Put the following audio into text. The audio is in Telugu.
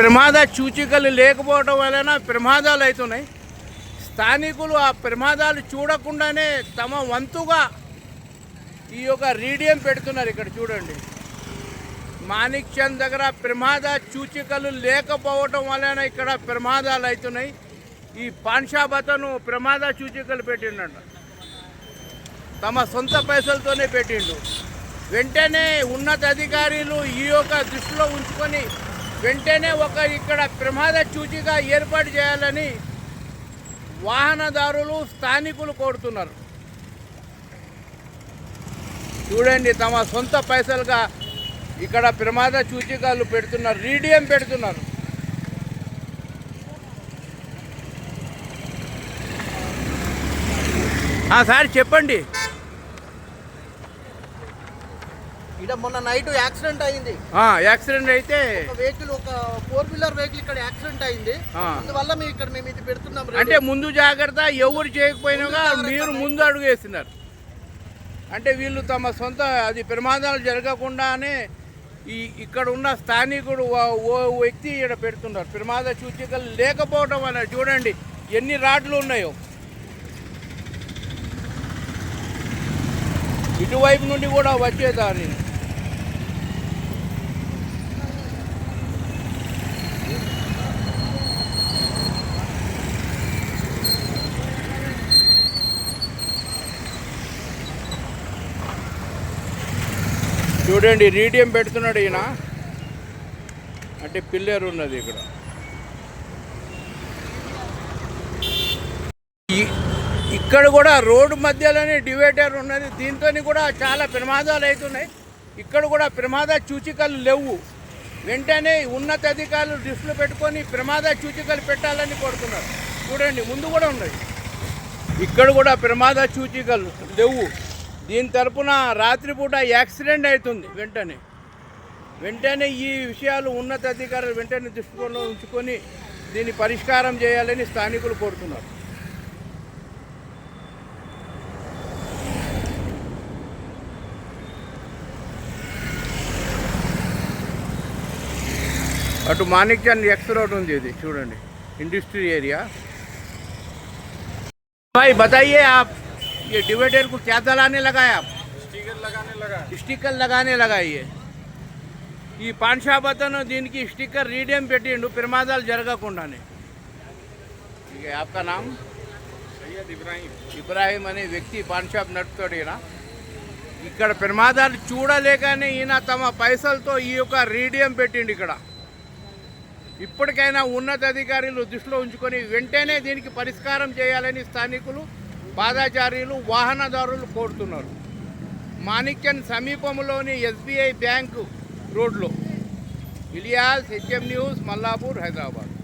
ప్రమాద సూచికలు లేకపోవడం వలన ప్రమాదాలు అవుతున్నాయి. స్థానికులు ఆ ప్రమాదాలు చూడకుండానే తమ వంతుగా ఈ యొక్క రీడియం పెడుతున్నారు ఇక్కడ చూడండి. మాణిక్ చంద్ దగ్గర ప్రమాద సూచికలు లేకపోవటం వలన ఇక్కడ ప్రమాదాలు అవుతున్నాయి. ఈ పాన్షాబతను ప్రమాద సూచికలు పెట్టిండంట. తమ సొంత పైసలతోనే పెట్టిండు. వెంటనే ఉన్నత అధికారులు ఈ యొక్క దృష్టిలో ఉంచుకొని వెంటనే ఒక ఇక్కడ ప్రమాద సూచిక ఏర్పాటు చేయాలని వాహనదారులు స్థానికులు కోరుతున్నారు. చూడండి తమ సొంత పైసలుగా ఇక్కడ ప్రమాద సూచికలు పెడుతున్నారు రీడియం పెడుతున్నారు. సార్ చెప్పండి. ఇక్కడ మొన్న నైట్ యాక్సిడెంట్ అయింది. యాక్సిడెంట్ అయితే వెహికల్ ఒక ఫోర్ వీలర్ వెహికల్ ఇక్కడ యాక్సిడెంట్ అయింది. అందువల్ల మేము ఇక్కడ మేము ఇది పెడుతున్నాం అంటే ముందు జాగ్రత్త ఎవరు చేయకపోయినా మీరు ముందు అడుగు వేస్తున్నారు. అంటే వీళ్ళు తమ సొంత అది ప్రమాదాలు జరగకుండానే ఈ ఇక్కడ ఉన్న స్థానికుడు ఓ- ఓ వ్యక్తి ఇక్కడ పెడుతున్నారు. ప్రమాద సూచికలు లేకపోవడం వల్ల చూడండి ఎన్ని రాడ్లు ఉన్నాయో. ఇటువైపు నుండి కూడా వచ్చేదాన్ని. చూడండి రీడియం పెడుతున్నాడు ఈయన. అంటే పిల్లర్ ఉన్నది ఇక్కడ. ఇక్కడ కూడా రోడ్డు మధ్యలోనే డివైడర్ ఉన్నది. దీంతో కూడా చాలా ప్రమాదాలు అవుతున్నాయి. ఇక్కడ కూడా ప్రమాద సూచికలు లేవు. వెంటనే ఉన్నత అధికారులు దృష్టిలో పెట్టుకొని ప్రమాద సూచికలు పెట్టాలని కోరుతున్నారు. చూడండి ముందు కూడా ఉన్నాయి. ఇక్కడ కూడా ప్రమాద సూచికలు లేవు. దీని తరపున రాత్రిపూట యాక్సిడెంట్ అవుతుంది వెంటనే వెంటనే ఈ విషయాలు ఉన్నత అధికారులు వెంటనే దృష్టిలో ఉంచుకొని దీన్ని పరిష్కారం చేయాలని స్థానికులు కోరుతున్నారు అటు మాణిక్ చంద్ ఎక్స్ రోడ్ ఉంది ఇది చూడండి इंडस्ट्री एरिया भाई बताइए आप ये डिवाइडर को क्या दलाने लगाए आप स्टिकर लगाने लगा స్టిక్కర్ लगाने लगाइए ఈ పాన్ షాప్ అతను దీనికి స్టిక్కర్ రీడియం పెట్టిండు ప్రమాదాలు జరగకుండానే ఇక ఆప్కా నామ్ सैयद इब्राहिम ఇబ్రాహీం అనే వ్యక్తి పాన్ షాప్ నడుపుతాడు ఈయన ఇక్కడ ప్రమాదాలు చూడలేకనే ఈయన తమ పైసలతో ఈ యొక్క రీడియం పెట్టిండు ఇక్కడ ఇప్పటికైనా ఉన్నత అధికారులు దృష్టిలో ఉంచుకొని వెంటనే దీనికి పరిష్కారం చేయాలని స్థానికులు పాదాచార్యులు వాహనదారులు కోరుతున్నారు. మాణిక్యన్ సమీపంలోని ఎస్బీఐ బ్యాంకు రోడ్లో. Ilyas HM news Mallapur Hyderabad.